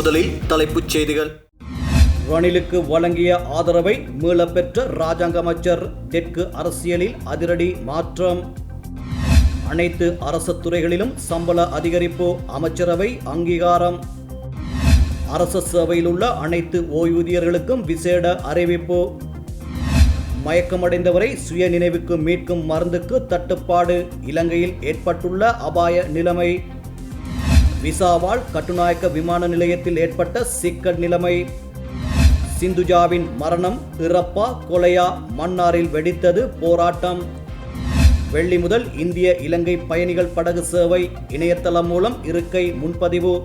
முதலில் தலைப்புச் செய்திகள். ரணிலுக்கு வழங்கிய ஆதரவை மீளப்பெற்ற ராஜாங்க அமைச்சர் தெற்கு அரசியலில் அதிரடி மாற்றம். அனைத்து அரசு துறைகளிலும் சம்பள அதிகரிப்பு அமைச்சரவை அங்கீகாரம். அரசு சேவையில் உள்ள அனைத்து ஓய்வூதியர்களுக்கும் விசேட அறிவிப்பு. மயக்கமடைந்தவரை சுய நினைவுக்கு மீட்கும் மருந்துக்கு தட்டுப்பாடு. இலங்கையில் ஏற்பட்டுள்ள அபாய நிலைமை. விசாவால் கட்டுநாயக்க விமான நிலையத்தில் ஏற்பட்ட சிக்கல் நிலைமை. சிந்துஜாவின் மரணம் இறப்பா கொலையா மன்னாரில் வெடித்தது போராட்டம். வெள்ளி முதல் இந்திய இலங்கை பயணிகள் படகு சேவை இணையதளம் மூலம் இருக்கை முன்பதிவு.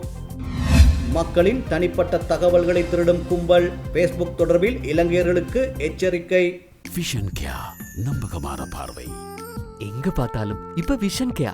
மக்களின் தனிப்பட்ட தகவல்களை திருடும் கும்பல். ஃபேஸ்புக் தொடர்பில் இலங்கையர்களுக்கு எச்சரிக்கை. விஷன் கியா நம்பகமான பார்வை. எங்க பார்த்தாலும் இப்ப விஷன் கேயா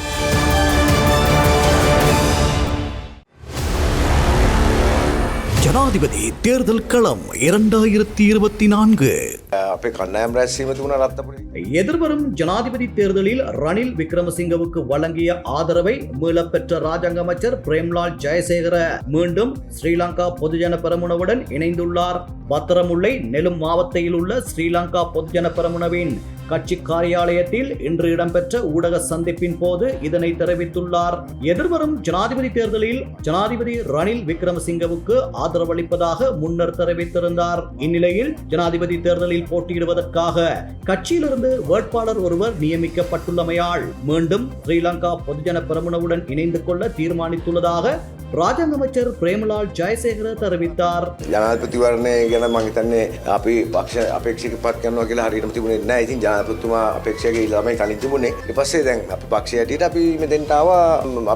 ஜனாதிபதி தேர்தல் களம் இரண்டாயிரத்தி இருபத்தி நான்கு. எதிர்வரும் ஜனாதிபதி தேர்தலில் ரணில் விக்ரமசிங்கவுக்கு வழங்கிய ஆதரவை மீளப்பெற்ற ராஜாங்க அமைச்சர் பிரேம்லால் ஜெயசேகர மீண்டும் ஸ்ரீலங்கா பொதுஜன பெரமுனவுடன் இணைந்துள்ளார். பத்திரமுல்லை நெலும் மாவட்டத்தில் உள்ள ஸ்ரீலங்கா பொதுஜன பெரமுனவின் கட்சி காரியாலயத்தில் இன்று இடம்பெற்ற ஊடக சந்திப்பின் போது இதனை தெரிவித்துள்ளார். எதிர்வரும் ஜனாதிபதி தேர்தலில் ஜனாதிபதி ரணில் விக்ரமசிங்கவுக்கு ஆதரவளிப்பதாக முன்னர் தெரிவித்திருந்தார். இந்நிலையில் ஜனாதிபதி தேர்தலில் போட்டியிடுவதற்காக கட்சியிலிருந்து வேட்பாளர் ஒருவர் நியமிக்கப்பட்டுள்ளமையால் மீண்டும் ஸ்ரீலங்கா பொதுஜன பெரமுனவுடன் இணைந்து கொள்ள தீர்மானித்துள்ளதாக ராஜாங்க அமைச்சர் பிரேமலால் ஜெயசேகர தெரிவித்தார் ජනාධපතිවරණය ගැන මහිතන්නේ අපි පක්ෂ අපේක්ෂක පත් කරනවා කියලා හරිටම තිබුණේ නැහැ. ඉතින් ජනාධපතිතුමා අපේක්ෂකගේ ළමයි කලින් තිබුණේ. ඊට පස්සේ දැන් අපි පක්ෂය හැටියට අපි මෙතෙන්ට ආවා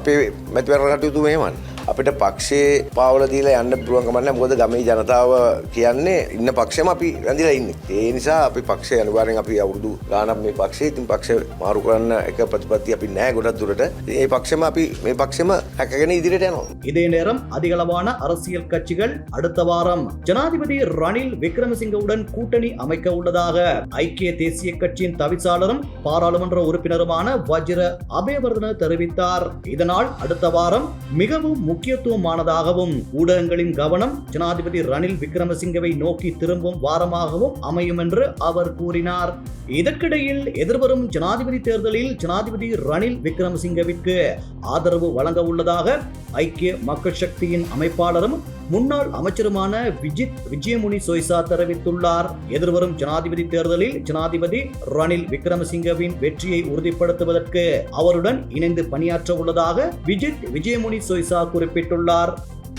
අපේ මැතිවරණ කටයුතු මෙහෙමයි. අපිට පක්ෂයේ පාවල දීලා යන්න පුළුවන් කමක් නැහැ. මොකද ගමේ ජනතාව කියන්නේ ඉන්න පක්ෂෙම අපි රැඳිලා ඉන්නේ. ඒ නිසා අපි පක්ෂය අනිවාර්යෙන් අපි අවුරුදු ගානක් මේ පක්ෂයේ ඉතින් පක්ෂ මාරු කරන්න එක ප්‍රතිපත්ති අපි නැහැ ගොඩක් දුරට. ඉතින් ඒ පක්ෂෙම අපි මේ පක්ෂෙම හැකගෙන ඉදිරියට යනවා. இதே நேரம் அதிகளவான அரசியல் கட்சிகள் அடுத்த வாரம் ஜனாதிபதி ரணில் விக்ரமசிங்கவுடன் கூட்டணி அமைக்க உள்ளதாக ஐக்கிய தேசிய கட்சியின் தவிசாளரும் பாராளுமன்ற உறுப்பினருமான வஜ்ர அபேவர்தன தெரிவித்தார் இதனால் அடுத்த வாரம் மிகவும் முக்கியத்துவமானதாகவும் ஊடகங்களின் கவனம் ஜனாதிபதி ரணில் விக்ரமசிங்கவை நோக்கி திரும்பும் வாரமாகவும் அமையும் என்று அவர் கூறினார். இதற்கிடையில் எதிர்வரும் ஜனாதிபதி தேர்தலில் ஜனாதிபதி ரணில் விக்ரமசிங்கவிற்கு ஆதரவு வழங்க உள்ளதாக ஐக்கிய மக்கள் சக்தியின் அமைப்பாளரும் முன்னாள் அமைச்சருமான விஜித் விஜயமுனி சொய்சா தெரிவித்துள்ளார். எதிர்வரும் ஜனாதிபதி தேர்தலில் ஜனாதிபதி ரணில் விக்ரமசிங்கவின் வெற்றியை உறுதிப்படுத்துவதற்கு அவருடன் இணைந்து பணியாற்ற உள்ளதாக விஜித் விஜயமுனி சொய்சா குறிப்பிட்டுள்ளார்.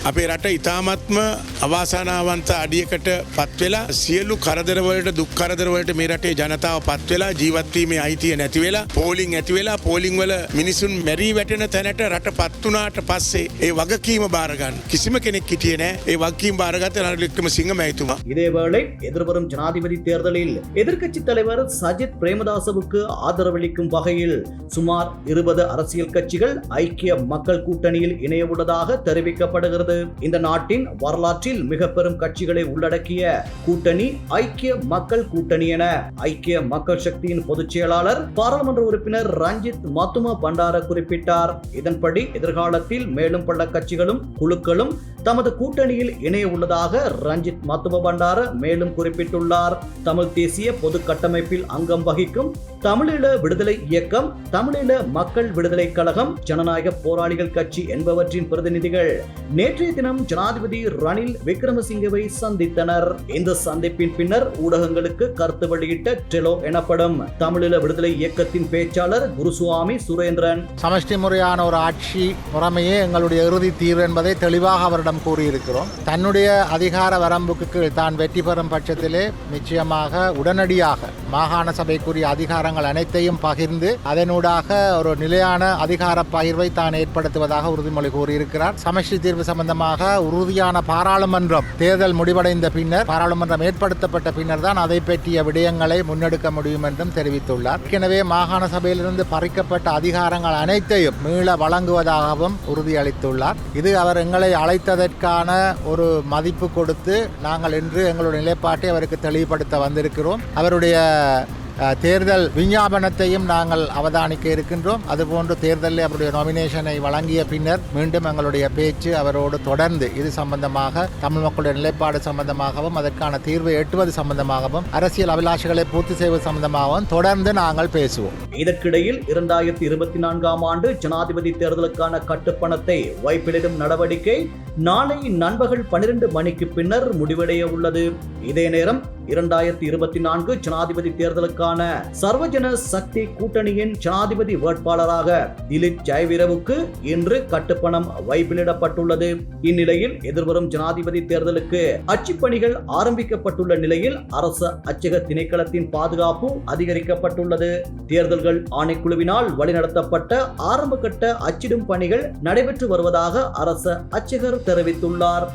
අපේ රට ඉතාමත්ම අවාසනාවන්ත අඩියකට පත්වෙලා සියලු කරදරවලට දුක්කරදරවලට මේ රටේ ජනතාව පත්වෙලා ජීවත්වීමේ අයිතිය නැතිවෙලා පෝලිං ඇතිවෙලා පෝලිං වල මිනිසුන් මැරී වැටෙන තැනට රට පත්වනාට පස්සේ ඒ වගකීම බාරගන්න කිසිම කෙනෙක් හිටිය නෑ ඒ වගකීම් බාරගත නරලික්කම සිංහ මැයිතුමා. இதேவேளை எதிர்வரும் ஜனாதிபதி தேர்தலில் எதிர்க்கட்சி தலைவர் சஜித் பிரேமதாசவுக்கு ஆதரவளிக்கும் வகையில் சுமார் இருபது அரசியல் கட்சிகள் ஐக்கிய மக்கள் கூட்டணியில் இணைய உள்ளதாக தெரிவிக்கப்படுகிறது இந்த நாட்டின் வரலாற்றில் மிக பெரும் கட்சிகளை உள்ளடக்கிய கூட்டணி ஐக்கிய மக்கள் கூட்டணி என ஐக்கிய மக்கள் சக்தியின் பொதுச் செயலாளர் பாராளுமன்ற உறுப்பினர் ரஞ்சித் மத்தும பண்டார குறிப்பிட்டார். இதன்படி எதிர்காலத்தில் மேலும் பல கட்சிகளும் குழுக்களும் தமது கூட்டணியில் இணைய உள்ளதாக ரஞ்சித் மத்தும பண்டார மேலும் குறிப்பிட்டுள்ளார். தமிழ் தேசிய பொது கட்டமைப்பில் அங்கம் வகிக்கும் தமிழீழ விடுதலை இயக்கம் தமிழீழ மக்கள் விடுதலை கழகம் ஜனநாயக போராளிகள் கட்சி என்பவற்றின் பிரதிநிதிகள் நேற்று நேற்றைய தினம் ஜனாதிபதி ரணில் விக்ரமசிங்கவை சந்தித்தனர். இந்த சந்திப்பின் பின்னர் ஊடகங்களுக்கு கருத்து வெளியிட்ட டெலோ எனப்படும் தமிழீழ விடுதலை இயக்கத்தின் பேச்சாளர் குருசுவாமி சுரேந்திரன். சமஷ்டி முறையான ஒரு ஆட்சி முறைமையே எங்களுடைய இறுதி தீர்வு என்பதை தெளிவாக அவரிடம் கூறியிருக்கிறோம். தன்னுடைய அதிகார வரம்புக்கு தான் வெற்றி பெறும் பட்சத்திலே நிச்சயமாக உடனடியாக மாகாண சபைக்குரிய அதிகாரங்கள் அனைத்தையும் பகிர்ந்து அதனூடாக ஒரு நிலையான அதிகார பகிர்வை தான் ஏற்படுத்துவதாக உறுதிமொழி கூறியிருக்கிறார். சமஷ்டி தீர்வு சம்பந்த சம்பந்தமாக உறுதியான பாராளுமன்றம் தேர்தல் முடிவடைந்த பின்னர் பாராளுமன்றம் ஏற்படுத்தப்பட்ட பின்னர் தான் அதை பற்றிய விடயங்களை முன்னெடுக்க முடியும் என்றும் தெரிவித்துள்ளார். ஏற்கனவே மாகாண சபையிலிருந்து பறிக்கப்பட்ட அதிகாரங்கள் அனைத்தையும் மீள வழங்குவதாகவும் உறுதியளித்துள்ளார். இது அவர் எங்களை அழைத்ததற்கான ஒரு மதிப்பு கொடுத்து நாங்கள் இன்று எங்களுடைய நிலைப்பாட்டை அவருக்கு தெளிவுபடுத்த வந்திருக்கிறோம். அவருடைய தேர்தல் விஞ்ஞாபனத்தையும் நாங்கள் அவதானிக்க இருக்கின்றோம். அதுபோன்று தேர்தலில் அவருடைய நாமினேஷனை வழங்கிய பின்னர் மீண்டும் எங்களுடைய பேச்சு அவரோடு தொடர்ந்து இது சம்பந்தமாக தமிழ் மக்களுடைய நிலைப்பாடு சம்பந்தமாகவும் அதற்கான தீர்வை எட்டுவது சம்பந்தமாகவும் அரசியல் அபிலாஷைகளை பூர்த்தி செய்வது சம்பந்தமாகவும் தொடர்ந்து நாங்கள் பேசுவோம். இதற்கிடையில் இரண்டாயிரத்தி இருபத்தி நான்காம் ஆண்டு ஜனாதிபதி தேர்தலுக்கான கட்டுப்பணத்தை வைப்பிலிடும் நடவடிக்கை நாளை நண்பகல் பனிரெண்டு மணிக்கு பின்னர் முடிவடைய உள்ளது. இதே நேரம் இரண்டாயிரத்தி இருபத்தி நான்கு ஜனாதிபதி தேர்தலுக்கான சர்வஜன சக்தி கூட்டணியின் ஜனாதிபதி வேட்பாளராக திலீப் ஜெயவீரவுக்கு இன்று கட்டுப்பணம் வைப்பிலிடப்பட்டுள்ளது. இந்நிலையில் எதிர்வரும் ஜனாதிபதி தேர்தலுக்கு அச்சுப்பணிகள் ஆரம்பிக்கப்பட்டுள்ள நிலையில் அரச அச்சக திணைக்களத்தின் பாதுகாப்பு அதிகரிக்கப்பட்டுள்ளது. தேர்தல்கள் ஆணைக்குழுவினால் வழிநடத்தப்பட்ட ஆரம்ப கட்ட அச்சிடும் பணிகள் நடைபெற்று வருவதாக அரச அச்சகர் தெரிவித்துள்ளார்.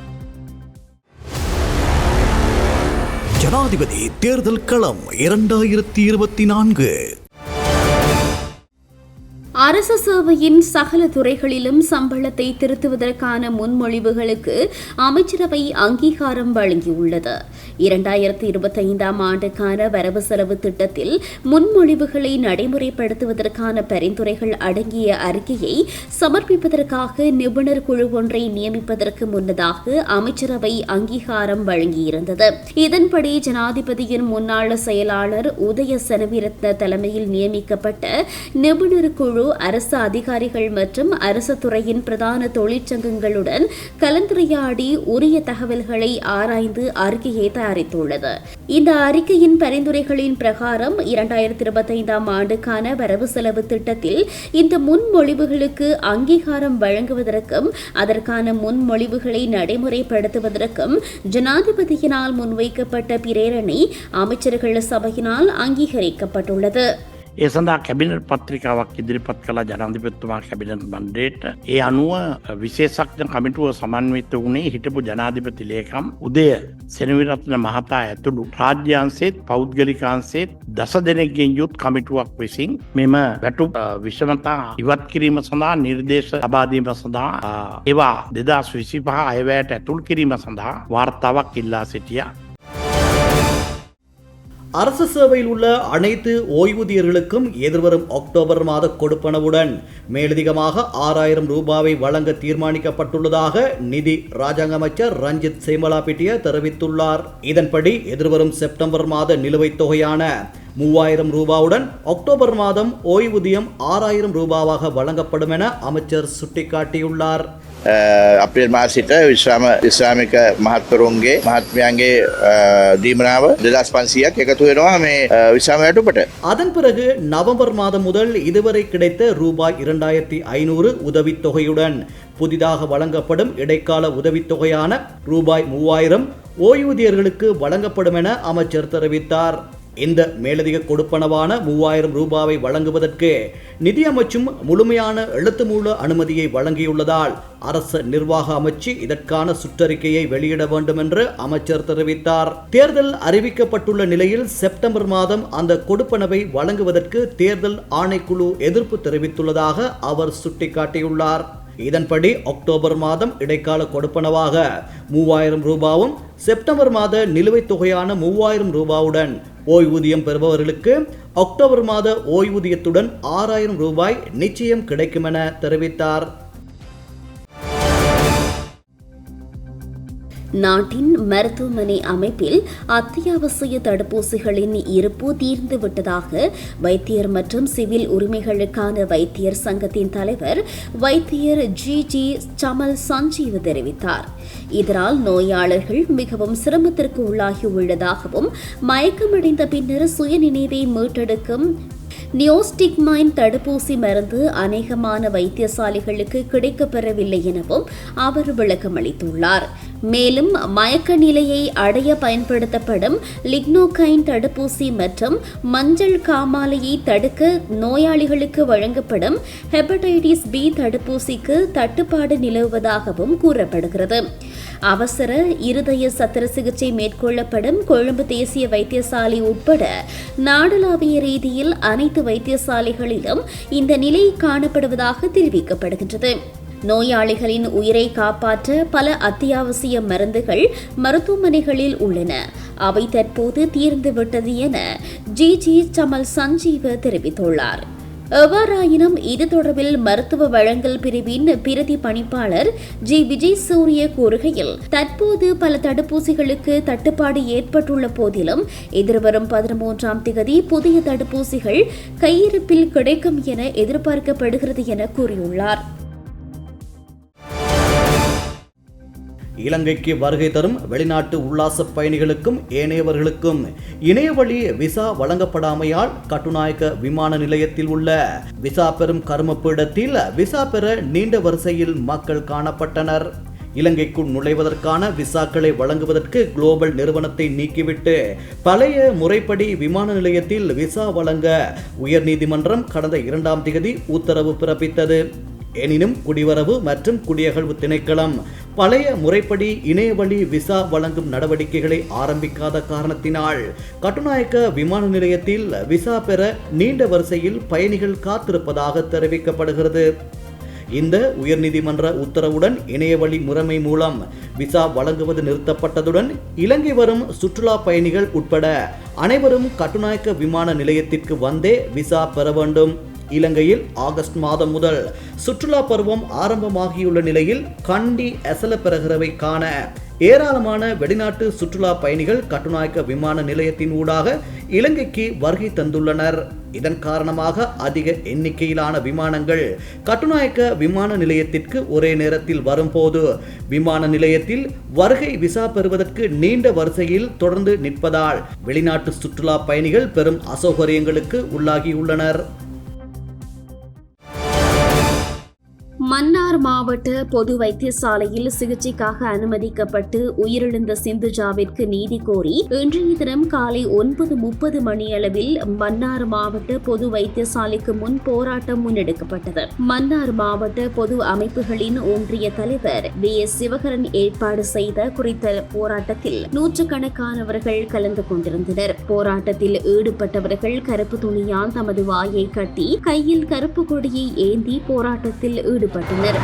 ஜனாதிபதி தேர்தல் களம் இரண்டாயிரத்தி இருபத்தி நான்கு. அரசு சேவையின் சகல துறைகளிலும் சம்பளத்தை திருத்துவதற்கான முன்மொழிவுகளுக்கு அமைச்சரவை அங்கீகாரம் வழங்கியுள்ளது. இரண்டாயிரத்தி இருபத்தைந்தாம் ஆண்டுக்கான வரவு செலவு திட்டத்தில் முன்மொழிவுகளை நடைமுறைப்படுத்துவதற்கான பரிந்துரைகள் அடங்கிய அறிக்கையை சமர்ப்பிப்பதற்காக நிபுணர் குழு ஒன்றை நியமிப்பதற்கு முன்னதாக அமைச்சரவை அங்கீகாரம் வழங்கியிருந்தது. இதன்படி ஜனாதிபதியின் முன்னாள் செயலாளர் உதய செனவிரத்ன தலைமையில் நியமிக்கப்பட்ட நிபுணர் குழு அரசு அதிகாரிகள் மற்றும் அரசு துறையின் பிரதான தொழிற்சங்கங்களுடன் கலந்துரையாடி உரிய தகவல்களை ஆராய்ந்து அறிக்கையை தயாரித்துள்ளது. இந்த அறிக்கையின் பரிந்துரைகளின் பிரகாரம் இரண்டாயிரத்தி இருபத்தைந்தாம் ஆண்டுக்கான வரவு செலவு திட்டத்தில் இந்த முன்மொழிவுகளுக்கு அங்கீகாரம் வழங்குவதற்கும் அதற்கான முன்மொழிவுகளை நடைமுறைப்படுத்துவதற்கும் ஜனாதிபதியினால் முன்வைக்கப்பட்ட பிரேரணை அமைச்சர்கள் சபையினால் அங்கீகரிக்கப்பட்டுள்ளது. ඒ සඳහා කැබිනට පත්‍රිකාවක් ඉදිරිපත් කලා ජනාධිපත්තුමා කැබිනට මන්ඩේට ඒ අනුව විශේෂක්න කමිටුව සමන්විත වුණේ හිටපු ජනාධිපති ලේකම් උදය සෙනවිරත්න මහතා ඇතුළු රාජ්‍යන්සේත් පෞද්ගලිකාන්සේත් දස දෙනෙක්ගෙන් යුත් කමිටුවක් විසින් මෙම වැටු අ, විෂමතා ඉවත් කිරීම සඳහා නිර්දේශ අබාදීම සඳහා අ, ඒවා දෙදස් විසි පහ අයවැයට ඇතුල් කිරීම සඳහා වාර්තාවක් ඉල්ලා සිටිය. அரசு சேவையில் உள்ள அனைத்து ஓய்வூதியர்களுக்கும் எதிர்வரும் அக்டோபர் மாத கொடுப்பனவுடன் மேலதிகமாக ஆறாயிரம் ரூபாவை வழங்க தீர்மானிக்கப்பட்டுள்ளதாக நிதி ராஜாங்க அமைச்சர் ரஞ்சித் சேமலாபிட்டிய தெரிவித்துள்ளார். இதன்படி எதிர்வரும் செப்டம்பர் மாத நிலுவைத் தொகையான மூவாயிரம் ரூபாவுடன் அக்டோபர் மாதம் ஓய்வூதியம் ஆறாயிரம் ரூபாவாக வழங்கப்படும் என அமைச்சர் சுட்டிக்காட்டியுள்ளார். අප්‍රේල් මාසිට විශ්‍රාම විශ්‍රාමික මහත්වරුන්ගේ මහත්මයන්ගේ දීමනාව දෙදස් පන්සියක් එකතු වෙනවා මේ විශ්‍රාමයටුපට. அதன் பிறகு நவம்பர் மாதம் முதல் இதுவரை கிடைத்த ரூபாய் இரண்டாயிரத்தி ஐநூறு உதவித்தொகையுடன் புதிதாக வழங்கப்படும் இடைக்கால உதவித்தொகையான ரூபாய் மூவாயிரம் ஓய்வூதியர்களுக்கு வழங்கப்படும் என அமைச்சர் தெரிவித்தார் இந்த மேலதிக கொடுப்பனவான மூவாயிரம் ரூபாவை வழங்குவதற்கு நிதியமைச்சும் முழுமையான எழுத்துமூல அனுமதியை வழங்கியுள்ளதால் அரசு நிர்வாக அமைச்சு இதற்கான சுற்றறிக்கையை வெளியிட வேண்டும் என்று அமைச்சர் தெரிவித்தார். தேர்தல் அறிவிக்கப்பட்டுள்ள நிலையில் செப்டம்பர் மாதம் அந்த கொடுப்பனவை வழங்குவதற்கு தேர்தல் ஆணைக்குழு எதிர்ப்பு தெரிவித்துள்ளதாக அவர் சுட்டிக்காட்டியுள்ளார். இதன்படி அக்டோபர் மாதம் இடைக்கால கொடுப்பனவாக மூவாயிரம் ரூபாவும் செப்டம்பர் மாத நிலுவைத் தொகையான மூவாயிரம் ரூபாவுடன் ஓய்வூதியம் பெறுபவர்களுக்கு அக்டோபர் மாத ஓய்வூதியத்துடன் ஆறாயிரம் ரூபாய் நிச்சயம் கிடைக்கும் என தெரிவித்தார். நாட்டின் மருத்துவமனை அமைப்பில் அத்தியாவசிய தடுப்பூசிகளின் இருப்பு தீர்ந்து விட்டதாக வைத்தியர் மற்றும் சிவில் உரிமைகளுக்கான வைத்தியர் சங்கத்தின் தலைவர் வைத்தியர் ஜி ஜி சமல் சஞ்சீவ் தெரிவித்தார். இதனால் நோயாளர்கள் மிகவும் சிரமத்திற்கு உள்ளாகியுள்ளதாகவும் மயக்கமடைந்த பின்னர் சுயநினைவை மீட்டெடுக்கும் நியோஸ்டிக்மைன் தடுப்பூசி மருந்து அநேகமான வைத்தியசாலைகளுக்கு கிடைக்கப்பெறவில்லை எனவும் அவர் விளக்கமளித்துள்ளார். மேலும் மயக்க நிலையை அடைய பயன்படுத்தப்படும் லிக்னோகைன் தடுப்பூசி மற்றும் மஞ்சள் காமாலையை தடுக்க நோயாளிகளுக்கு வழங்கப்படும் ஹெப்படைட்டிஸ் பி தடுப்பூசிக்கு தட்டுப்பாடு நிலவுவதாகவும் கூறப்படுகிறது. அவசர இருதய சத்திர சிகிச்சை மேற்கொள்ளப்படும் கொழும்பு தேசிய வைத்தியசாலை உட்பட நாடளாவிய ரீதியில் அனைத்து வைத்தியசாலைகளிலும் இந்த நிலை காணப்படுவதாக தெரிவிக்கப்படுகின்றது. நோயாளிகளின் உயிரை காப்பாற்ற பல அத்தியாவசிய மருந்துகள் மருத்துவமனைகளில் உள்ளன. அவை தற்போது தீர்ந்துவிட்டது என ஜி. ஜி. சமல் சஞ்சீவ தெரிவித்துள்ளார். எவ்வாறாயினும் இது தொடர்பில் மருத்துவ வழங்கல் பிரிவின் பிரதி பணிப்பாளர் ஜி. விஜய் சூரிய கூறுகையில் தற்போது பல தடுப்பூசிகளுக்கு தட்டுப்பாடு ஏற்பட்டுள்ள போதிலும் எதிர்வரும் பதிமூன்றாம் திகதி புதிய தடுப்பூசிகள் கையிருப்பில் கிடைக்கும் என எதிர்பார்க்கப்படுகிறது என கூறியுள்ளார். இலங்கைக்கு வருகை தரும் வெளிநாட்டு உல்லாச பயணிகளுக்கும் ஏனையவர்களுக்கும் இணையவழி விசா வழங்கப்படாமையால் கட்டுநாயக்க விமான நிலையத்தில் உள்ள விசா பெறும் கருமப்பீடத்தில் விசா பெற நீண்ட வரிசையில் மக்கள் காணப்பட்டனர். இலங்கைக்குள் நுழைவதற்கான விசாக்களை வழங்குவதற்கு குளோபல் நிறுவனத்தை நீக்கிவிட்டு பழைய முறைப்படி விமான நிலையத்தில் விசா வழங்க உயர்நீதிமன்றம் கடந்த இரண்டாம் தேதி உத்தரவு பிறப்பித்தது. எனினும் குடிவரவு மற்றும் குடியகழ்வு திணைக்களம் பழைய முறைப்படி இணையவழி விசா வழங்கும் நடவடிக்கைகளை ஆரம்பிக்காத காரணத்தினால் கட்டுநாயக்க விமான நிலையத்தில் விசா பெற நீண்ட வரிசையில் பயணிகள் காத்திருப்பதாக தெரிவிக்கப்படுகிறது. இந்த உயர்நீதிமன்ற உத்தரவுடன் இணையவழி முறைமை மூலம் விசா வழங்குவது நிறுத்தப்பட்டதுடன் இலங்கை வரும் சுற்றுலா பயணிகள் உட்பட அனைவரும் கட்டுநாயக்க விமான நிலையத்திற்கு வந்தே விசா பெற வேண்டும். இலங்கையில் ஆகஸ்ட் மாதம் முதல் சுற்றுலா பருவம் ஆரம்பமாகியுள்ள நிலையில் கண்டி எசல காண ஏராளமான வெளிநாட்டு சுற்றுலா பயணிகள் கட்டுநாயக்க விமான நிலையத்தின் ஊடாக இலங்கைக்கு வருகை தந்துள்ளனர். இதன் காரணமாக அதிக எண்ணிக்கையிலான விமானங்கள் கட்டுநாயக்க விமான நிலையத்திற்கு ஒரே நேரத்தில் வரும்போது விமான நிலையத்தில் வருகை விசா பெறுவதற்கு நீண்ட வரிசையில் தொடர்ந்து நிற்பதால் வெளிநாட்டு சுற்றுலா பயணிகள் பெரும் அசௌகரியங்களுக்கு உள்ளாகியுள்ளனர். மன்னார் மாவட்ட பொது வைத்தியசாலையில் சிகிச்சைக்காக அனுமதிக்கப்பட்டு உயிரிழந்த சிந்துஜாவிற்கு நீதி கோரி இன்றைய தினம் காலை ஒன்பது முப்பது மணியளவில் மன்னார் மாவட்ட பொது வைத்தியசாலைக்கு முன் போராட்டம் முன்னெடுக்கப்பட்டது. மன்னார் மாவட்ட பொது அமைப்புகளின் ஒன்றிய தலைவர் பி எஸ். சிவகரன் ஏற்பாடு செய்த குறித்த போராட்டத்தில் நூற்றுக்கணக்கானவர்கள் கலந்து கொண்டிருந்தனர். போராட்டத்தில் ஈடுபட்டவர்கள் கருப்பு துணியால் தமது வாயை கட்டி கையில் கருப்பு கொடியை ஏந்தி போராட்டத்தில் ஈடுபட்டனர். పట్టిందారు.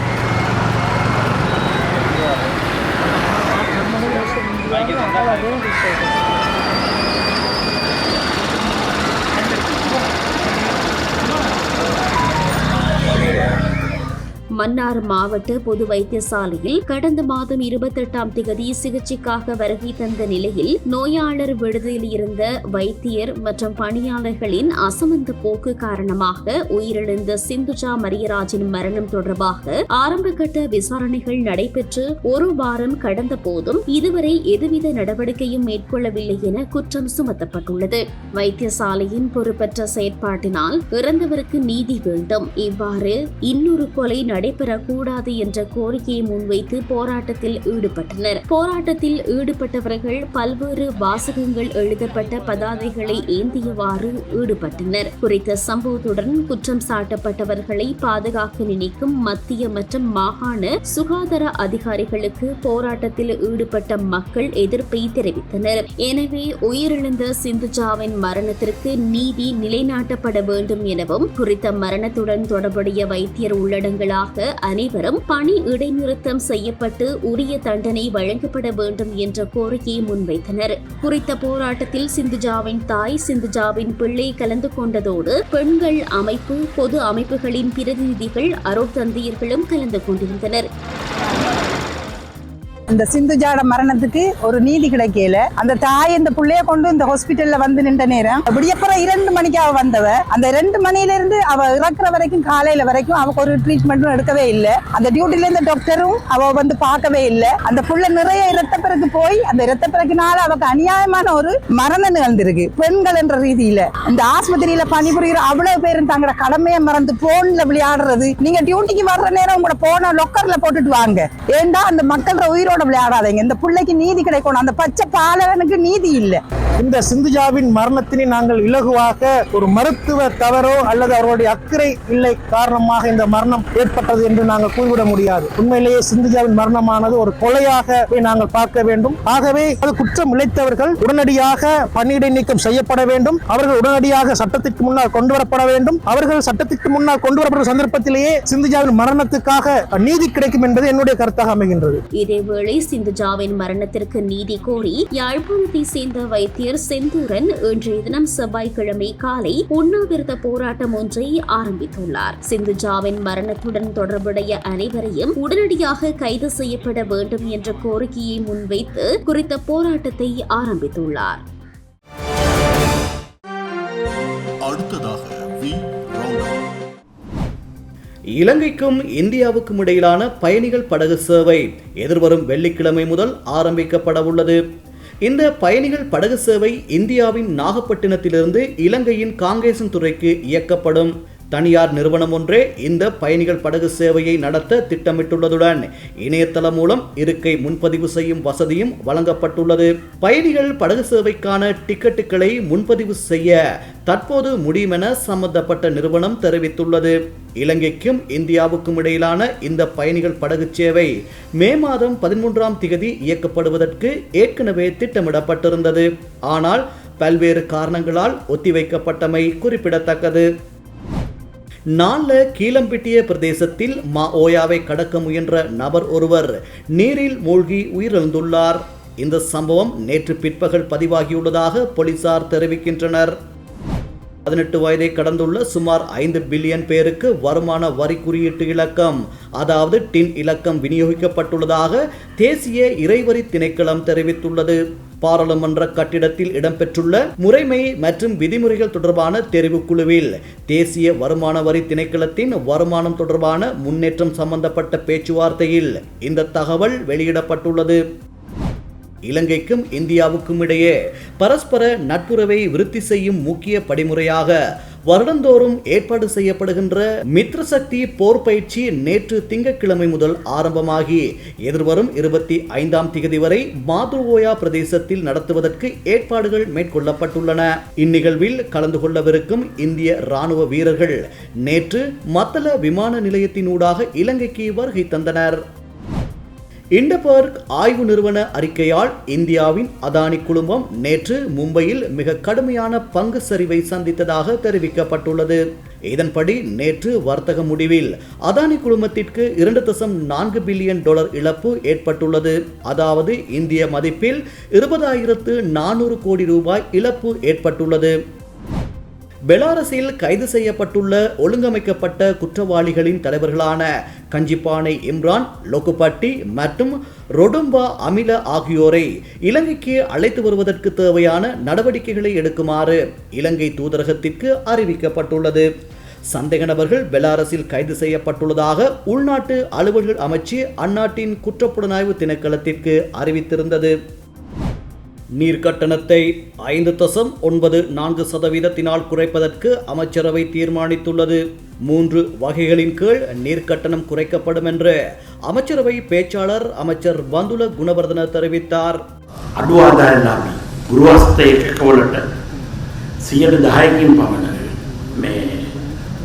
மன்னார் மாவட்ட பொது வைத்தியசாலையில் கடந்த மாதம் இருபத்தெட்டாம் திகதி சிகிச்சைக்காக வருகை தந்த நிலையில் நோயாளர் விடுதியில் இருந்த வைத்தியர் மற்றும் பணியாளர்களின் அசமந்த போக்கு காரணமாக உயிரிழந்த சிந்துஜா மரியராஜின் மரணம் தொடர்பாக ஆரம்பகட்ட விசாரணைகள் நடைபெற்று ஒரு வாரம் கடந்த போதும் இதுவரை எதுவித நடவடிக்கையும் மேற்கொள்ளவில்லை என குற்றம் சுமத்தப்பட்டுள்ளது. வைத்தியசாலையின் பொறுப்பற்ற செயற்பாட்டினால் இறந்தவருக்கு நீதி வேண்டும். இவ்வாறு இன்னொரு கொலை நடைபெறக்கூடாது என்ற கோரிக்கையை முன்வைத்து போராட்டத்தில் ஈடுபட்டனர். போராட்டத்தில் ஈடுபட்டவர்கள் பல்வேறு வாசகங்கள் எழுதப்பட்ட பதாதைகளை ஏந்தியவாறு ஈடுபட்டனர். குறித்த சம்பவத்துடன் குற்றம் சாட்டப்பட்டவர்களை பாதுகாக்க நினைக்கும் மத்திய மற்றும் மாகாண சுகாதார அதிகாரிகளுக்கு போராட்டத்தில் ஈடுபட்ட மக்கள் எதிர்ப்பை தெரிவித்தனர். எனவே உயிரிழந்த சிந்துஜாவின் மரணத்திற்கு நீதி நிலைநாட்டப்பட வேண்டும் எனவும் குறித்த மரணத்துடன் தொடர்புடைய வைத்தியர் உள்ளடங்களாக அனைவரும் பணி இடைநிறுத்தம் செய்யப்பட்டு உரிய தண்டனை வழங்கப்பட வேண்டும் என்ற கோரிக்கையை முன்வைத்தனர். குறித்த போராட்டத்தில் சிந்துஜாவின் தாய் சிந்துஜாவின் பிள்ளை கலந்து கொண்டதோடு பெண்கள் அமைப்பு பொது அமைப்புகளின் பிரதிநிதிகள் அருட்தந்தையர்களும் கலந்து கொண்டிருந்தனர். இந்த சிந்துஜாட மரணத்துக்கு ஒரு நீதி கிடைக்கல. அந்த தாய் இந்த புள்ளைய கொண்டு இந்த ஹாஸ்பிட்டல்ல வந்து நின்ற நேரம் விடியப்புறம் இரண்டு மணிக்கு அவ வந்தவ. அந்த ரெண்டு மணில இருந்து அவ இறக்குற வரைக்கும் காலையில வரைக்கும் அவக்கு ஒரு ட்ரீட்மெண்ட்டும் எடுக்கவே இல்லை. அந்த டியூட்டில இருந்த டாக்டரும் அவ வந்து பார்க்கவே இல்லை. அந்த புள்ள நிறைய இரத்தப்பிறகு போய் அந்த இரத்தப்பிறகுனால அவக்கு அநியாயமான ஒரு மரணம் நிகழ்ந்திருக்கு. பெண்கள் என்ற ரீதியில. இந்த ஆஸ்பத்திரியில பணிபுரிகிற அவ்வளவு பேரும் தங்களோட கடமையை மறந்து போன்ல விளையாடுறது. நீங்க டியூட்டிக்கு வர்ற நேரம் உங்களோட போன லொக்கர்ல போட்டுட்டு வாங்க. ஏண்டா அந்த மக்களோட உயிரோட உயிரோட விளையாடாதீங்க. இந்த பிள்ளைக்கு நீதி கிடைக்கணும். அந்த பச்சை பாலகனுக்கு நீதி இல்லை. இந்த சிந்துஜாவின் மரணத்தினை நாங்கள் இலகுவாக ஒரு மருத்துவ தவறோ அல்லது அவர்களுடைய அக்கறை இல்லை காரணமாக இந்த மரணம் ஏற்பட்டது என்று நாங்கள் கூறிவிட முடியாது. உண்மையிலேயே சிந்துஜாவின் மரணமானது ஒரு கொலையாக நாங்கள் பார்க்க வேண்டும். ஆகவே அது குற்றம் இழைத்தவர்கள் உடனடியாக பணியிடை நீக்கம் செய்யப்பட வேண்டும். அவர்கள் உடனடியாக சட்டத்திற்கு முன்னால் கொண்டு வரப்பட வேண்டும். அவர்கள் சட்டத்திற்கு முன்னால் கொண்டு வரப்பட்ட சந்தர்ப்பத்திலேயே சிந்துஜாவின் மரணத்துக்காக நீதி கிடைக்கும் என்பது என்னுடைய கருத்தாக அமைகின்றது. இதேவேளை சிந்துஜாவின் மரணத்திற்கு நீதி கோரி யாழ்ப்பாணத்தை சேர்ந்த வைத்தியர் செந்தூரன் இன்றைய தினம் செவ்வாய்க்கிழமை காலை உண்ணாவிரத போராட்டம் ஒன்றை ஆரம்பித்துள்ளார். சிந்துஜாவின் மரணத்துடன் தொடர்புடைய அனைவரையும் உடனடியாக கைது செய்யப்பட வேண்டும் என்ற கோரிக்கையை முன்வைத்து குறித்த போராட்டத்தை ஆரம்பித்துள்ளார். இலங்கைக்கும் இந்தியாவுக்கும் இடையிலான பயணிகள் படகு சேவை எதிர்வரும் வெள்ளிக்கிழமை முதல் ஆரம்பிக்கப்பட உள்ளது. இந்த பயணிகள் படகு சேவை இந்தியாவின் நாகப்பட்டினத்திலிருந்து இலங்கையின் காங்கேசன் துறைக்கு இயக்கப்படும். தனியார் நிறுவனம் ஒன்றே இந்த பயணிகள் படகு சேவையை நடத்த திட்டமிட்டுள்ளதுடன் இணையதளம் மூலம் இருக்கை முன்பதிவு செய்யும் வசதியும் வழங்கப்பட்டுள்ளது. பயணிகள் படகு சேவைக்கான டிக்கெட்டுகளை முன்பதிவு செய்ய தற்போது முடியும் என சம்பந்தப்பட்ட நிறுவனம் தெரிவித்துள்ளது. இலங்கைக்கும் இந்தியாவுக்கும் இடையிலான இந்த பயணிகள் படகு சேவை மே மாதம் பதிமூன்றாம் திகதி இயக்கப்படுவதற்கு ஏற்கனவே திட்டமிடப்பட்டிருந்தது. ஆனால் பல்வேறு காரணங்களால் ஒத்திவைக்கப்பட்டமை குறிப்பிடத்தக்கது. நாளில் கீழம்பிட்டிய பிரதேசத்தில் மா ஓயாவை கடக்க முயன்ற நபர் ஒருவர் நீரில் மூழ்கி உயிரிழந்துள்ளார். இந்த சம்பவம் நேற்று பிற்பகல் பதிவாகியுள்ளதாக போலீசார் தெரிவிக்கின்றனர். பதினெட்டு வயதை கடந்துள்ள சுமார் ஐந்து பில்லியன் பேருக்கு வருமான வரி குறியீட்டு இலக்கம் அதாவது டின் இலக்கம் விநியோகிக்கப்பட்டுள்ளதாக தேசிய இறைவரி திணைக்களம் தெரிவித்துள்ளது. பாராளுமன்ற கட்டிடத்தில் இடம்பெற்றுள்ள முறைமை மற்றும் விதிமுறைகள் தொடர்பான தெரிவுக்குழுவில் தேசிய வருமான வரி திணைக்களத்தின் வருமானம் தொடர்பான முன்னேற்றம் சம்பந்தப்பட்ட பேச்சுவார்த்தையில் இந்த தகவல் வெளியிடப்பட்டுள்ளது. இலங்கைக்கும் இந்தியாவுக்கும் இடையே பரஸ்பர நட்புறவை விருத்தி செய்யும் முக்கிய படிமுறையாக வருடந்தோறும் ஏற்பாடு செய்யப்படுகின்ற மித்ரசக்தி போர் பயிற்சி நேற்று திங்கட்கிழமை முதல் ஆரம்பமாகி எதிர்வரும் இருபத்தி ஐந்தாம் திகதி வரை மாதுவோயா பிரதேசத்தில் நடத்துவதற்கு ஏற்பாடுகள் மேற்கொள்ளப்பட்டுள்ளன. இந்நிகழ்வில் கலந்து கொள்ளவிருக்கும் இந்திய ராணுவ வீரர்கள் நேற்று மத்தள விமான நிலையத்தினூடாக இலங்கைக்கு வருகை தந்தனர். இண்டபர்க் ஆய்வு நிறுவன அறிக்கையால் இந்தியாவின் அதானி குழுமம் நேற்று மும்பையில் மிக கடுமையான பங்கு சரிவை சந்தித்ததாக தெரிவிக்கப்பட்டுள்ளது. இதன்படி நேற்று வர்த்தக முடிவில் அதானி குழுமத்திற்கு இரண்டு தசம் நான்கு பில்லியன் டாலர் இழப்பு ஏற்பட்டுள்ளது. அதாவது இந்திய மதிப்பில் இருபதாயிரத்து நானூறு கோடி ரூபாய் இழப்பு ஏற்பட்டுள்ளது. பெலாரஸில் கைது செய்யப்பட்டுள்ள ஒழுங்கமைக்கப்பட்ட குற்றவாளிகளின் தலைவர்களான கஞ்சிப்பானை இம்ரான் லோகுபட்டி மற்றும் ரொடும்பா அமில ஆகியோரை இலங்கைக்கு அழைத்து வருவதற்கு தேவையான நடவடிக்கைகளை எடுக்குமாறு இலங்கை தூதரகத்திற்கு அறிவிக்கப்பட்டுள்ளது. சந்தேக நபர்கள் பெலாரஸில் கைது செய்யப்பட்டுள்ளதாக உள்நாட்டு அலுவல்கள் அமைச்சு அந்நாட்டின் குற்றப்புலனாய்வு திணைக்களத்திற்கு அறிவித்திருந்தது. நீர் கட்டணத்தை ஐந்து தசம் ஒன்பது நான்கு சதவீதத்தினால் குறைப்பதற்கு அமைச்சரவை தீர்மானித்துள்ளது மூன்று வகைகளின் கீழ் நீர் கட்டணம் குறைக்கப்படும் என்று அமைச்சரவை பேச்சாளர் அமைச்சர் பந்துல குணவர்தன தெரிவித்தார் අඩු ආදායලාබී ගෘවස්ත ඒකකවලට සියයට දහයකින් පමණ මේ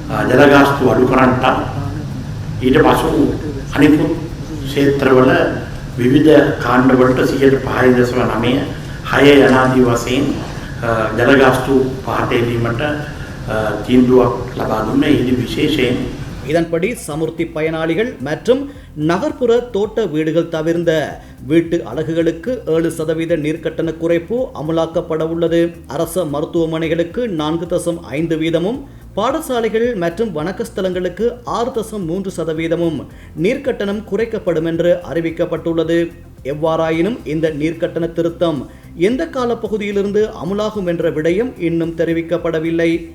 අ, ජලගාස්තු අඩු කරන්ට ඊට පසු අනිකුත් ක්ෂේත්‍රවල විවිධ කාණ්ඩවලට සියයට පහයි දසව නමය හය යනාදී වසයෙන් අ, ජලගාස්තු පහටේදීමට අ, තීන්දුවක් ලබා දුන්න ඉදි විශේෂයෙන් இதன்படி சமுர்த்தி பயனாளிகள் மற்றும் நகர்ப்புற தோட்ட வீடுகள் தவிர்ந்த வீட்டு அலகுகளுக்கு ஏழு சதவீத நீர்க்கட்டண குறைப்பு அமலாக்கப்பட உள்ளது அரச மருத்துவமனைகளுக்கு நான்கு தசம் ஐந்து வீதமும் பாடசாலைகள் மற்றும் வணக்கஸ்தலங்களுக்கு ஆறு தசம் மூன்று சதவீதமும் நீர்க்கட்டணம் குறைக்கப்படும் என்று அறிவிக்கப்பட்டுள்ளது எவ்வாறாயினும் இந்த நீர்க்கட்டண திருத்தம் எந்த கால பகுதியிலிருந்து அமுலாகும் என்ற விடயம் இன்னும் தெரிவிக்கப்படவில்லை.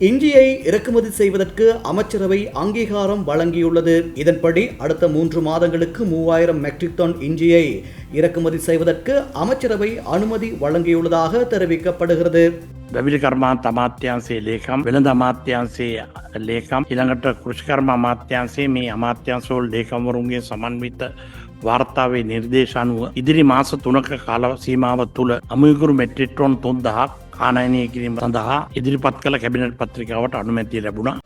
இஞ்சியை இறக்குமதி செய்வதற்கு அமைச்சரவை அங்கீகாரம் வழங்கியுள்ளது. இதன்படி அடுத்த மூன்று மாதங்களுக்கு மூவாயிரம் மெட்ரிக் டன் இஞ்சியை இறக்குமதி செய்வதற்கு அமைச்சரவை அனுமதி வழங்கியுள்ளதாக தெரிவிக்கப்படுகிறது. ರವಿಕರ್ಮ ತಮಾತ್ಯಾಂಸಿ ಲೇಖಂ ವಿಲಂದ ಮಾತ್ಯಾಂಸಿ ಲೇಖಂ ಇಲಂಗಟ್ಟ குருஷ்கர்மா ಮಾತ್ಯಾಂಸಿ ಮೀ ಅಮಾತ್ಯಾಂಸೋ லேகம் ವರುಂಗೆ சமன்வித்த වාර්තාවේ නිර්දේශ අනුව ඉදිරි මාස තුනක කාල සීමාව තුළ අමිකුරු මෙට්‍රිට්‍රෝන් තුන්දහක් ආනයනය කිරීම සඳහා ඉදිරිපත් කළ කැබිනට් පත්‍රිකාවට අනුමැතිය ලැබුණා.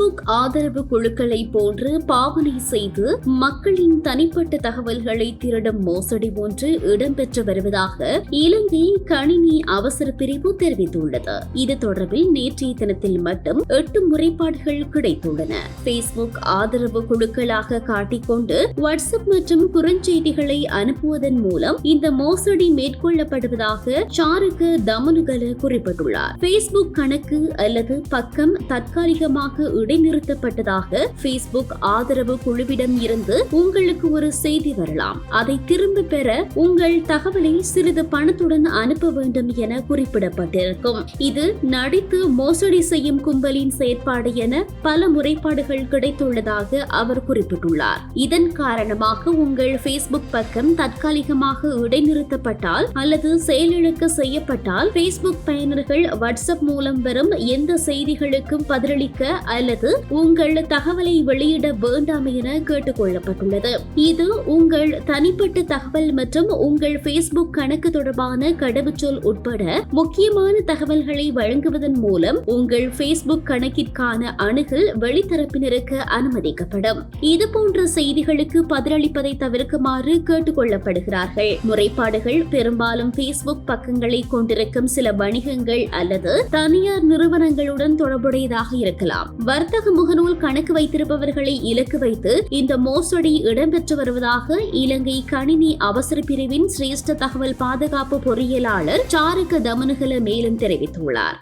பேஸ்புக் ஆதரவு குழுக்களை போன்று பாவனை செய்து மக்களின் தனிப்பட்ட தகவல்களை திருடும் மோசடி ஒன்று இடம்பெற்று வருவதாக இலங்கை கணினி அவசர பிரிவு தெரிவித்துள்ளது. இது தொடர்பில் நேற்றைய தினத்தில் மட்டும் எட்டு முறைப்பாடுகள் கிடைத்துள்ளன. பேஸ்புக் ஆதரவு குழுக்களாக காட்டிக்கொண்டு வாட்ஸ்அப் மற்றும் குறுஞ்செய்திகளை அனுப்புவதன் மூலம் இந்த மோசடி மேற்கொள்ளப்படுவதாக சாருக்கு தமனுகல குறிப்பிட்டுள்ளார். பேஸ்புக் கணக்கு அல்லது பக்கம் தற்காலிகமாக இடைநிறுத்தப்பட்டதாக பேஸ்புக் ஆதரவு குழுவிடம் இருந்து உங்களுக்கு ஒரு செய்தி வரலாம். அதை திரும்ப பெற உங்கள் தகவலை சிறிது பணத்துடன் அனுப்ப வேண்டும் என குறிப்பிடப்பட்டிருக்கும். இது நடித்து மோசடி செய்யும் கும்பலின் செயற்பாடு என பல முறைப்பாடுகள் கிடைத்துள்ளதாக அவர் குறிப்பிட்டுள்ளார். இதன் காரணமாக உங்கள் பேஸ்புக் பக்கம் தற்காலிகமாக இடைநிறுத்தப்பட்டால் அல்லது செயலிழக்க செய்யப்பட்டால் பேஸ்புக் பயனர்கள் வாட்ஸ்அப் மூலம் வரும் எந்த செய்திகளுக்கும் பதிலளிக்க அல்லது உங்கள் தகவலை வெளியிட வேண்டாம் என கேட்டுக் கொள்ளப்பட்டுள்ளது இது உங்கள் தனிப்பட்ட தகவல் மற்றும் உங்கள் பேஸ்புக் கணக்கு தொடர்பான கடவுச்சொல் உட்பட முக்கியமான தகவல்களை வழங்குவதன் மூலம் உங்கள் பேஸ்புக் கணக்கிற்கான அணுகல் வெளித்தரப்பினருக்கு அனுமதிக்கப்படும். இது போன்ற செய்திகளுக்கு பதிலளிப்பதை தவிர்க்குமாறு கேட்டுக் கொள்ளப்படுகிறார்கள் முறைப்பாடுகள் பெரும்பாலும் பேஸ்புக் பக்கங்களை கொண்டிருக்கும் சில வணிகங்கள் அல்லது தனியார் நிறுவனங்களுடன் தொடர்புடையதாக இருக்கலாம். வர்த்தக முகநூல் கணக்கு வைத்திருப்பவர்களை இலக்கு வைத்து இந்த மோசடி இடம்பெற்று வருவதாக இலங்கை கணினி அவசர பிரிவின் சிரேஷ்ட தகவல் பாதுகாப்பு பொறியியலாளர் சாருக்க தமனுகல மேலும் தெரிவித்துள்ளார்.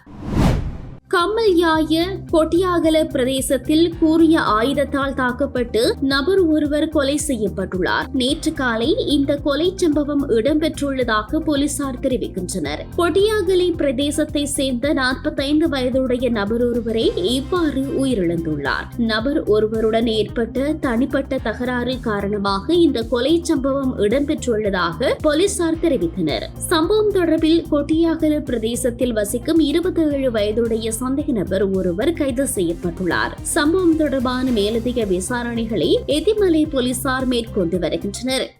கம்மல்யாய கொட்டியாகல பிரதேசத்தில் கூறிய ஆயுதத்தால் தாக்கப்பட்டு நபர் ஒருவர் கொலை செய்யப்பட்டுள்ளார். நேற்று காலை இந்த கொலை சம்பவம் இடம்பெற்றுள்ளதாக போலீசார் தெரிவிக்கின்றனர். கொட்டியாகலை பிரதேசத்தை சேர்ந்த நாற்பத்தைந்து வயதுடைய நபர் ஒருவரை இவ்வாறு உயிரிழந்துள்ளார். நபர் ஒருவருடன் ஏற்பட்ட தனிப்பட்ட தகராறு காரணமாக இந்த கொலை சம்பவம் இடம்பெற்றுள்ளதாக போலீசார் தெரிவித்தனர். சம்பவம் தொடர்பில் கொட்டியாகல பிரதேசத்தில் வசிக்கும் இருபத்தி ஏழு வயதுடைய சந்தேக நபர் ஒருவர் கைது செய்யப்பட்டுள்ளார். சம்பவம் தொடர்பான மேலதிக விசாரணைகளை எதிமலை போலீசார் மேற்கொண்டு வருகின்றனர்.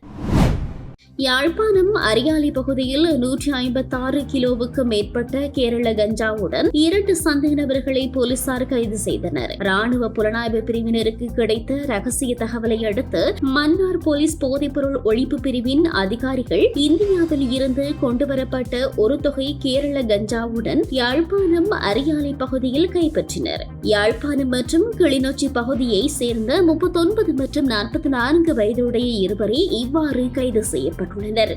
யாழ்ப்பாணம் அரியாலை பகுதியில் நூற்றி ஐம்பத்தாறு கிலோவுக்கு மேற்பட்ட கேரள கஞ்சாவுடன் இரண்டு சந்தேக நபர்களை போலீசார் கைது செய்தனர். ராணுவ புலனாய்வு பிரிவினருக்கு கிடைத்த ரகசிய தகவலை அடுத்து மன்னார் போலீஸ் போதைப்பொருள் ஒழிப்பு பிரிவின் அதிகாரிகள் இந்தியாவில் இருந்து கொண்டுவரப்பட்ட ஒரு தொகை கேரள கஞ்சாவுடன் யாழ்ப்பாணம் அரியாலை பகுதியில் கைப்பற்றினர். யாழ்ப்பாணம் மற்றும் கிளிநொச்சி பகுதியை சேர்ந்த முப்பத்தொன்பது மற்றும் நாற்பத்தி நான்கு வயதுடைய இருவரே இவ்வாறு கைது செய்யப்பட்டனர். செய்யப்பட்டுள்ளனர்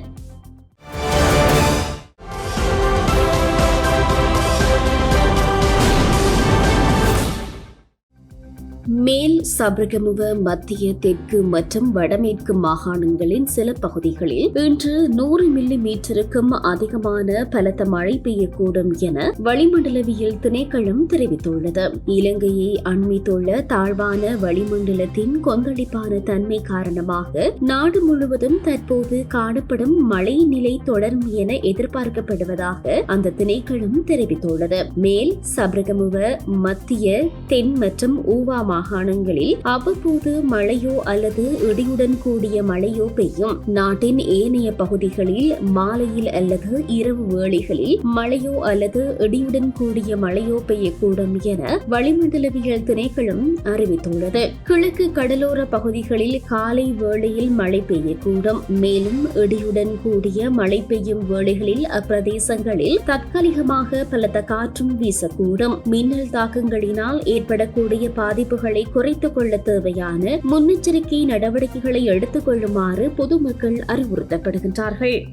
மேல் சபரகமுவ மத்திய தெற்கு மற்றும் வடமேற்கு மாகாணங்களின் சில பகுதிகளில் இன்று நூறு மில்லி மீட்டருக்கும் அதிகமான பலத்த மழை பெய்யக்கூடும் என வளிமண்டலவியல் திணைக்களம் தெரிவித்துள்ளது. இலங்கையை அண்மித்துள்ள தாழ்வான வளிமண்டலத்தின் கொந்தளிப்பான தன்மை காரணமாக நாடு முழுவதும் தற்போது காணப்படும் மழை நிலை தொடரும் என எதிர்பார்க்கப்படுவதாக அந்த திணைக்களம் தெரிவித்துள்ளது. மேல் சபரகமுவ மத்திய தென் மற்றும் ஊவா மாகாணங்களில் அவ்வப்போது மழையோ அல்லது இடியுடன் கூடிய மழையோ பெய்யும். நாட்டின் ஏனைய பகுதிகளில் மாலையில் அல்லது இரவு வேளைகளில் மழையோ அல்லது இடியுடன் கூடிய மழையோ பெய்யக்கூடும் என வளிமண்டலவியல் திணைக்களம் அறிவித்துள்ளது. கிழக்கு கடலோர பகுதிகளில் காலை வேளையில் மழை பெய்யக்கூடும். மேலும் இடியுடன் கூடிய மழை பெய்யும் வேளைகளில் அப்பிரதேசங்களில் தற்காலிகமாக பலத்த காற்றும் வீசக்கூடும். மின்னல் தாக்கங்களினால் ஏற்படக்கூடிய பாதிப்புகள் குறைத்துக் கொள்ள தேவையான முன்னெச்சரிக்கை நடவடிக்கைகளை எடுத்துக் கொள்ளுமாறு பொதுமக்கள் அறிவுறுத்தப்படுகின்றார்கள்.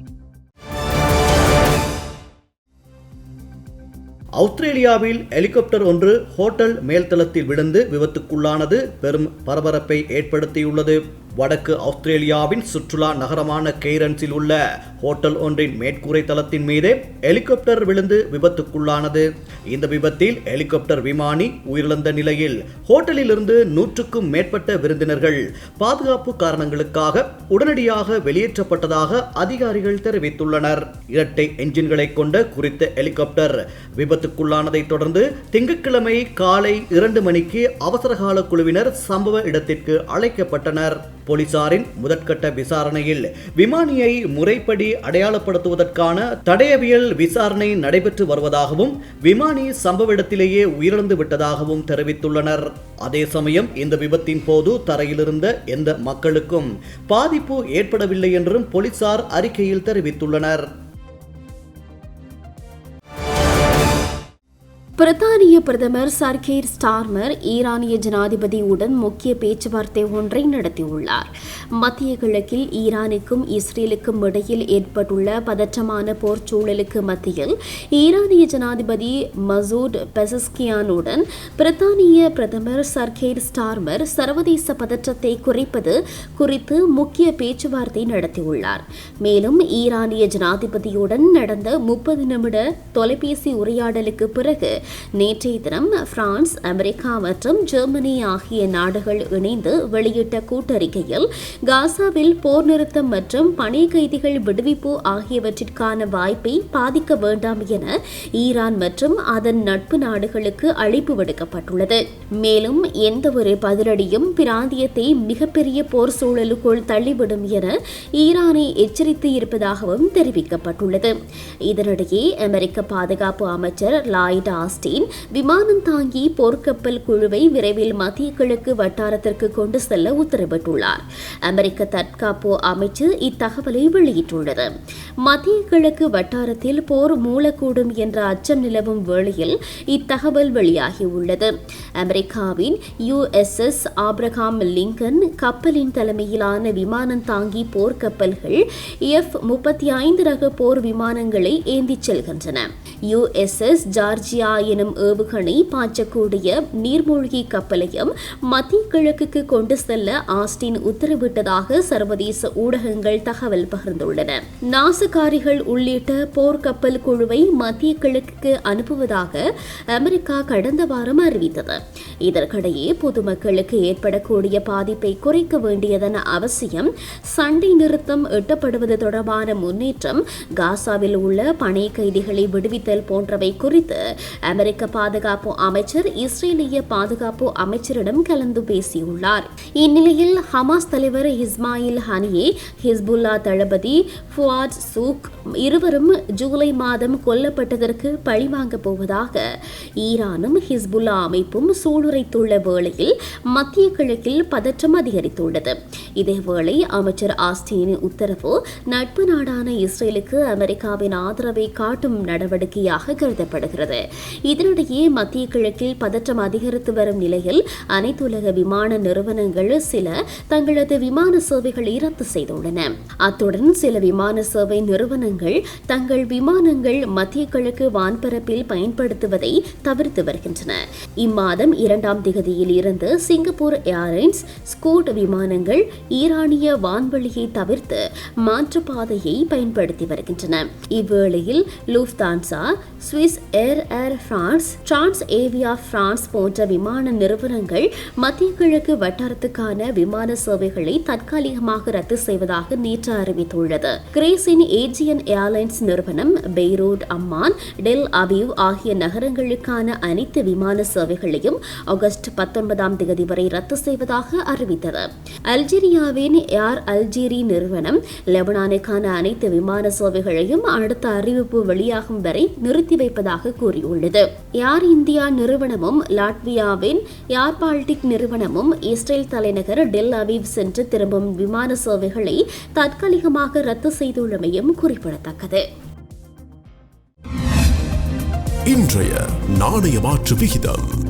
அவுஸ்திரேலியாவில் ஹெலிகாப்டர் ஒன்று ஹோட்டல் மேல்தளத்தில் விழுந்து விபத்துக்குள்ளானது. பெரும் பரபரப்பை ஏற்படுத்தியுள்ளது. வடக்கு ஆஸ்திரேலியாவின் சுற்றுலா நகரமான கெய்ரன்ஸில் உள்ள ஹோட்டல் ஒன்றின் மேற்கூரை தளத்தின் மீது ஹெலிகாப்டர் விழுந்து விபத்துக்குள்ளானது. இந்த விபத்தில் ஹெலிகாப்டர் விமானி உயிரிழந்த நிலையில் ஹோட்டலிலிருந்து நூற்றுக்கும் மேற்பட்ட விருந்தினர்கள் பாதுகாப்பு காரணங்களுக்காக உடனடியாக வெளியேற்றப்பட்டதாக அதிகாரிகள் தெரிவித்துள்ளனர். இரட்டை என்ஜின்களை கொண்ட குறித்த ஹெலிகாப்டர் விபத்துக்குள்ளானதைத் தொடர்ந்து திங்கட்கிழமை காலை இரண்டு மணிக்கு அவசரகால குழுவினர் சம்பவ இடத்திற்கு அழைக்கப்பட்டனர். போலீசாரின் முதற்கட்ட விசாரணையில் விமானியை முறைப்படி அடையாளப்படுத்துவதற்கான தடயவியல் விசாரணை நடைபெற்று வருவதாகவும் விமானி சம்பவ இடத்திலேயே உயிரிழந்து விட்டதாகவும் தெரிவித்துள்ளனர். அதே சமயம் இந்த விபத்தின் போது தரையிலிருந்த எந்த மக்களுக்கும் பாதிப்பு ஏற்படவில்லை என்றும் போலீசார் அறிக்கையில் தெரிவித்துள்ளனர். பிரித்தானிய பிரதமர் சர்கேர் ஸ்டார்மர் ஈரானிய ஜனாதிபதியுடன் முக்கிய பேச்சுவார்த்தை ஒன்றை நடத்தியுள்ளார். மத்திய கிழக்கில் ஈரானுக்கும் இஸ்ரேலுக்கும் இடையில் ஏற்பட்டுள்ள பதற்றமான போர் சூழலுக்கு மத்தியில் ஈரானிய ஜனாதிபதி மசூட் பெசஸ்கியானுடன் பிரித்தானிய பிரதமர் சர்கேர் ஸ்டார்மர் சர்வதேச பதற்றத்தை குறைப்பது குறித்து முக்கிய பேச்சுவார்த்தை நடத்தியுள்ளார். மேலும் ஈரானிய ஜனாதிபதியுடன் நடந்த முப்பது நிமிட தொலைபேசி உரையாடலுக்கு பிறகு நேற்றைய தினம் பிரான்ஸ் அமெரிக்கா மற்றும் ஜெர்மனி ஆகிய நாடுகள் இணைந்து வெளியிட்ட கூட்டறிக்கையில் காசாவில் போர் நிறுத்தம் மற்றும் பணி கைதிகள் விடுவிப்பு ஆகியவற்றிற்கான வாய்ப்பை பாதிக்க வேண்டாம் என ஈரான் மற்றும் அதன் நட்பு நாடுகளுக்கு அழைப்பு விடுக்கப்பட்டுள்ளது. மேலும் எந்தவொரு பதிலடியும் பிராந்தியத்தை மிகப்பெரிய போர் சூழலுக்குள் தள்ளிவிடும் என ஈரானை எச்சரித்து இருப்பதாகவும் தெரிவிக்கப்பட்டுள்ளது. இதனிடையே அமெரிக்க பாதுகாப்பு அமைச்சர் லாய்ட் ஆஸ்டின் விமானம் தாங்கி போர்க்கப்பல் குழுவை விரைவில் மத்திய கிழக்கு வட்டாரத்திற்கு கொண்டு செல்ல உத்தரவிட்டுள்ளார். அமெரிக்க தற்காப்பு அமைச்சு இத்தகவலை வெளியிட்டுள்ளது. மத்திய கிழக்கு வட்டாரத்தில் போர் மூலக்கூடும் என்ற அச்சம் நிலவும் வேளையில் இத்தகவல் வெளியாகியுள்ளது. அமெரிக்காவின் யுஎஸ்எஸ் ஆப்ரஹாம் லிங்கன் கப்பலின் தலைமையிலான விமானம் தாங்கி போர்க்கப்பல்கள் எஃப் முப்பத்தி ஐந்து ரக போர் விமானங்களை ஏந்திச் செல்கின்றன. யுஎஸ்எஸ் ஜார்ஜியா எனும் ஏவுகணை பாய்ச்சக்கூடிய நீர்மூழ்கி கப்பலையும் மத்திய கிழக்குக்கு கொண்டு செல்ல ஆஸ்டின் உத்தரவிட்டதாக சர்வதேச ஊடகங்கள் தகவல் பகிர்ந்துள்ளன. நாசகாரிகள் உள்ளிட்ட போர்க்கப்பல் குழுவை மத்திய கிழக்குக்கு அனுப்புவதாக அமெரிக்கா கடந்த வாரம் அறிவித்தது. இதற்கிடையே பொதுமக்களுக்கு ஏற்படக்கூடிய பாதிப்பை குறைக்க வேண்டியதன் அவசியம் சண்டை நிறுத்தம் எட்டப்படுவது தொடர்பான முன்னேற்றம் காசாவில் உள்ள பனை கைதிகளை விடுவித்தல் போன்றவை குறித்து அமெரிக்க பாதுகாப்பு அமைச்சர் இஸ்ரேலிய பாதுகாப்பு அமைச்சரிடம் கலந்து பேசியுள்ளார். இந்நிலையில் ஹமாஸ் தலைவர் இஸ்மாயில் ஹனியே ஹிஸ்புல்லா தளபதி ஃபுவாட் சூக் இருவரும் ஜூலை மாதம் கொல்லப்பட்டதற்கு பழிவாங்கப் போவதாக ஈரானும் ஹிஸ்புல்லா அமைப்பும் சூளுரைத்துள்ள வேளையில் மத்திய கிழக்கில் பதற்றம் அதிகரித்துள்ளது. இதேவேளை அமைச்சர் ஆஸ்டினின் உத்தரவு நட்பு நாடான இஸ்ரேலுக்கு அமெரிக்காவின் ஆதரவை காட்டும் நடவடிக்கையாக கருதப்படுகிறது. இதனிடையே மத்திய கிழக்கில் பதற்றம் அதிகரித்து வரும் நிலையில் அனைத்துலக விமான நிறுவனங்கள் சில தங்களது விமான சேவைகளை ரத்து செய்துள்ளன. அத்துடன் சில விமான சேவை நிறுவனங்கள் தங்கள் விமானங்கள் மத்திய கிழக்கு வான்பரப்பில் பயன்படுத்துவதை தவிர்த்து வருகின்றன. இம்மாதம் இரண்டாம் திகதியில் இருந்து சிங்கப்பூர் ஏர்லைன்ஸ் ஸ்கூட் விமானங்கள் ஈரானிய வான்வெளியை தவிர்த்து மாற்றுப்பாதையை பயன்படுத்தி வருகின்றன. இவ்வேளையில் Lufthansa Swiss Air Air France Transavia France போன்ற விமான நிறுவனங்கள் மத்திய கிழக்கு வட்டாரத்துக்கான விமான சேவைகளை தற்காலிகமாக ரத்து செய்வதாக நேற்று அறிவித்துள்ளது. கிரேஸின் ஏஜியன் ஏர்லைன்ஸ் நிறுவனம் பெய்ரூட் அம்மான் டெல் அவிவ் ஆகிய நகரங்களுக்கான அனைத்து விமான சேவைகளையும் ஆகஸ்ட் பத்தொன்பதாம் தேதி வரை ரத்து செய்வதாக அறிவித்தது. அல்ஜீரியாவின் ஏர் அல்ஜீரி நிறுவனம் லெபனானுக்கான அனைத்து விமான சேவைகளையும் அடுத்த அறிவிப்பு வெளியாகும் வரை நிறுத்தி வைப்பதாக கூறியுள்ளது. ஏர் இந்தியா நிறுவனமும் லாட்வியாவின் ஏர் பால்டிக் நிறுவனமும் இஸ்ரேல் தலைநகர் டெல் அவீவ் சென்று திரும்பும் விமான சேவைகளை தற்காலிகமாக ரத்து செய்துள்ளமையும் குறிப்பிடத்தக்கது. இன்றைய நாணய மாற்று விகிதம்.